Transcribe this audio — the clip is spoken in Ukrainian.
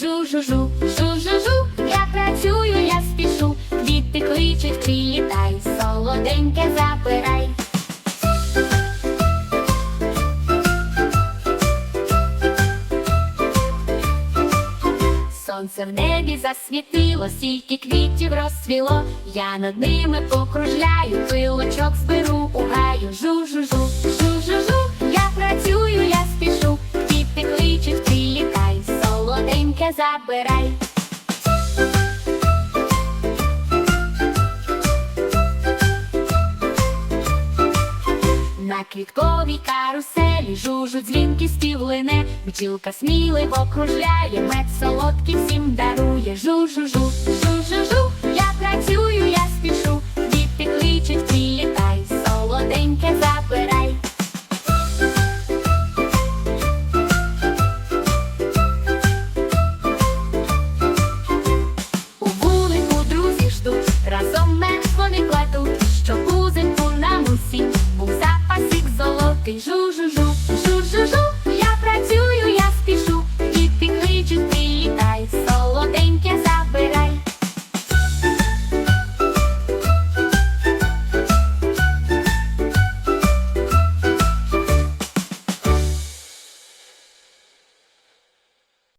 жу-жу-жу, жу-жу-жу, я працюю, я спішу, діти кличуть, прилітай, солоденьке забирай. Сонце в небі засвітило, стільки квітів розцвіло, я над ними покружляю, забирай. На квітковій каруселі жужу дзвінки співлине, бджілка сміливо кружляє, мед солодкий всім дарує. Жу-жу-жу, такий жу-жу-жу.